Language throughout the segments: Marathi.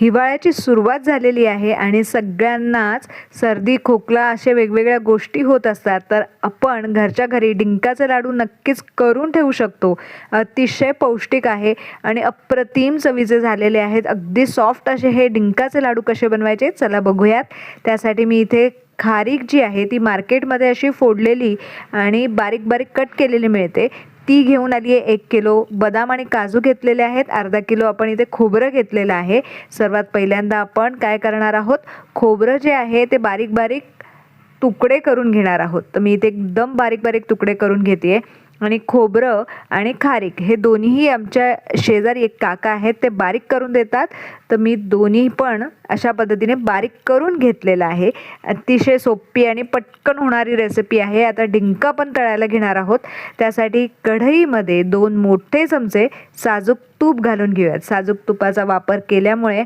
हिवाळ्याची सुरुवात झालेली आहे आणि सगळ्यांनाच सर्दी खोकला अशा वेगवेगळ्या गोष्टी होत असतात. तर आपण घरच्या घरी डिंकाचे लाडू नक्कीच करून ठेवू शकतो. अतिशय पौष्टिक आहे आणि अप्रतिम चवीचे झालेले आहेत. अगदी सॉफ्ट असे हे डिंकाचे लाडू कसे बनवायचे चला बघूयात. त्यासाठी मी इथे खारीक जी आहे ती मार्केटमध्ये अशी फोडलेली आणि बारीक बारीक कट केलेली मिळते. ती घेऊन आली आहे एक किलो. बदाम आणि काजू घेतलेले आहेत. अर्धा किलो आपण इथे खोबरं घेतलेलं आहे. सर्वात पहिल्यांदा आपण काय करणार आहोत? खोबरं जे आहे ते बारीक बारीक तुकडे करून घेणार आहोत. तर मी इथे एकदम बारीक बारीक तुकडे करून घेते आहे आणि खोबरं आणि खारीक हे दोन्हीही आमच्या शेजारी एक काका आहेत ते बारीक करून देतात. तर मी दोन्ही पण अशा पद्धतीने बारीक करून घेतलेलं आहे. अतिशय सोपी आणि पटकन होणारी रेसिपी आहे. आता डिंका पण तळायला घेणार आहोत. त्यासाठी कढईमध्ये दोन मोठे चमचे साजूक तूप घालून घेऊयात. साजूक तुपाचा वापर केल्यामुळे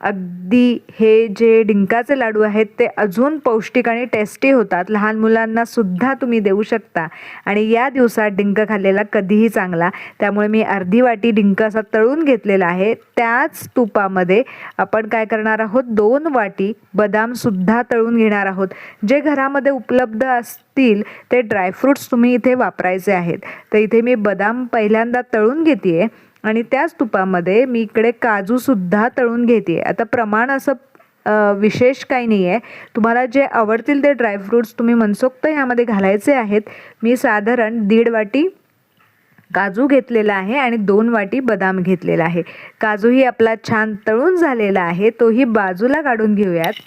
अगदी हे जे डिंकाचे लाडू आहेत ते अजून पौष्टिक आणि टेस्टी होतात. लहान मुलांना सुद्धा तुम्ही देऊ शकता. आणि या दिवसात डिंक खाल्लेला कधीही चांगला. त्यामुळे मी अर्धी वाटी डिंक असा तळून घेतलेला आहे. त्याच तुपामध्ये आपण काय करणार आहोत? दोन वाटी बदामसुद्धा तळून घेणार आहोत. जे घरामध्ये उपलब्ध असतील ते ड्रायफ्रूट्स तुम्ही इथे वापरायचे आहेत. तर इथे मी बदाम पहिल्यांदा तळून घेते आणि त्याच तुपामध्ये मी इकडे काजूसुद्धा तळून घेते आता प्रमाण असं विशेष काही नाही आहे तुम्हाला जे आवडतील ते ड्रायफ्रूट्स तुम्ही मनसोक्त ह्यामध्ये घालायचे आहेत. मी साधारण दीड वाटी काजू घेतलेला आहे आणि दोन वाटी बदाम घेतलेला आहे. काजूही आपला छान तळून झालेला आहे. तोही बाजूला काढून घेऊयात.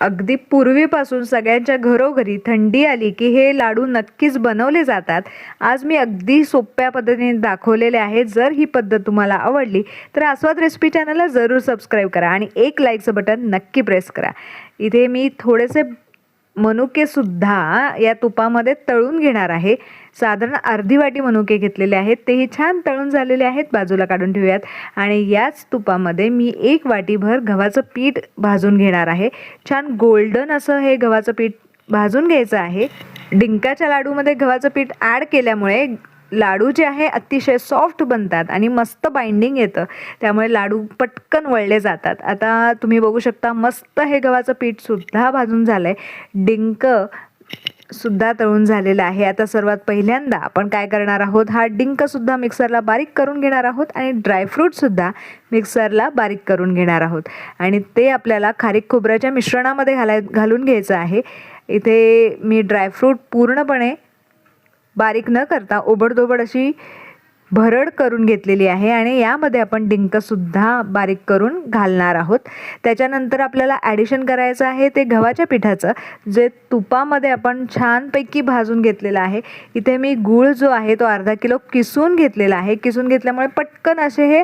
अगदी पूर्वीपासून सगळ्यांच्या घरोघरी थंडी आली की हे लाडू नक्कीच बनवले जातात. आज मी अगदी सोप्या पद्धतीने दाखवलेले आहे जर ही पद्धत तुम्हाला आवडली तर आस्वाद रेसिपी चॅनलला जरूर सबस्क्राईब करा आणि एक लाईकचं बटन नक्की प्रेस करा. इथे मी थोडेसे मनुकेसुद्धा या तुपामध्ये तळून घेणार आहे. साधारण अर्धी वाटी मनुके घेतलेले आहेत. तेही छान तळून झालेले आहेत. बाजूला काढून ठेवूयात. आणि याच तुपामध्ये मी एक वाटीभर गव्हाचं पीठ भाजून घेणार आहे. छान गोल्डन असं हे गव्हाचं पीठ भाजून घ्यायचं आहे. डिंकाच्या लाडूमध्ये गव्हाचं पीठ ॲड केल्यामुळे लाडू जे आहे अतिशय सॉफ्ट बनतात आणि मस्त बाइंडिंग येतं. त्यामुळे लाडू पटकन वळले जातात. आता तुम्ही बघू शकता मस्त हे गव्हाचं पीठसुद्धा भाजून झालं आहे डिंक सुद्धा तळून झालेला आहे. आता सर्वात पहिल्यांदा आपण काय करणार आहोत? हा डिंकसुद्धा मिक्सरला बारीक करून घेणार आहोत आणि ड्रायफ्रूटसुद्धा मिक्सरला बारीक करून घेणार आहोत. आणि ते आपल्याला खारीक खोबऱ्याच्या मिश्रणामध्ये घालाय घालून घ्यायचं आहे. इथे मी ड्रायफ्रूट पूर्णपणे बारीक न करता ओबडधोबड अशी भरड करून घेतलेली आहे आणि यामध्ये आपण डिंकसुद्धा बारीक करून घालणार आहोत. त्याच्यानंतर आपल्याला ॲडिशन करायचं आहे ते गव्हाच्या पिठाचं जे तुपामध्ये आपण छानपैकी भाजून घेतलेलं आहे. इथे मी गूळ जो आहे तो अर्धा किलो किसून घेतलेला आहे. किसून घेतल्यामुळे पटकन असे हे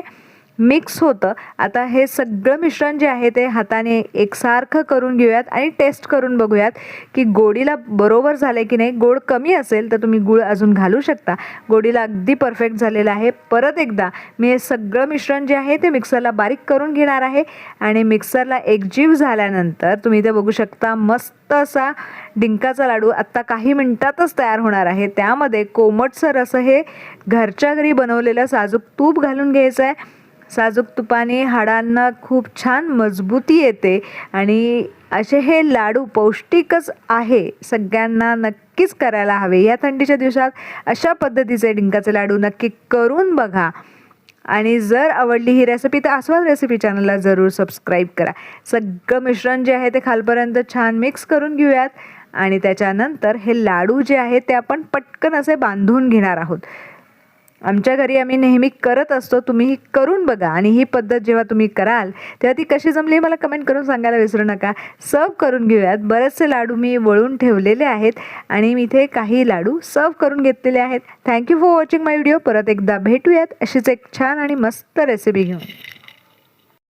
मिक्स होतं. आता हे सगळं मिश्रण जे आहे ते हाताने एकसारखं करून घेऊयात आणि टेस्ट करून बघूयात की गोडीला बरोबर झालं की नाही. गोड कमी असेल तर तुम्ही गूळ अजून घालू शकता. गोडीला अगदी परफेक्ट झालेलं आहे. परत एकदा मी हे सगळं मिश्रण जे आहे ते मिक्सरला बारीक करून घेणार आहे आणि मिक्सरला एकजीव झाल्यानंतर तुम्ही इथे बघू शकता मस्त असा डिंकाचा लाडू आत्ता काही मिनटातच तयार होणार आहे. त्यामध्ये कोमटसर असं हे घरच्या घरी बनवलेलं साजूक तूप घालून घ्यायचं आहे साजूक तुपाने हाडांना खूप छान मजबूती येते आणि असे हे लाडू पौष्टिकच आहे सगळ्यांना नक्कीच करायला हवे. या थंडीच्या दिवसात अशा पद्धतीचे डिंकाचे लाडू नक्की करून बघा. आणि जर आवडली ही रेसिपी तर आस्वाद रेसिपी चॅनलला जरूर सबस्क्राईब करा. सगळं मिश्रण जे आहे ते खालपर्यंत छान मिक्स करून घेऊयात आणि त्याच्यानंतर हे लाडू जे आहे ते आपण पटकन असे बांधून घेणार आहोत. आमच्या घरी आम्ही नेहमी करत असतो तुम्ही ही करून बघा. आणि ही पद्धत जेव्हा तुम्ही कराल तेव्हा ती कशी जमली मला कमेंट करून सांगायला विसरू नका. सर्व करून घेऊयात. बरेचसे लाडू मी वळून ठेवलेले आहेत आणि मी इथे काही लाडू सर्व करून घेतलेले आहेत. Thank you for watching my video परत एकदा भेटूयात. अशीच एक छान आणि मस्त रेसिपी घेऊन.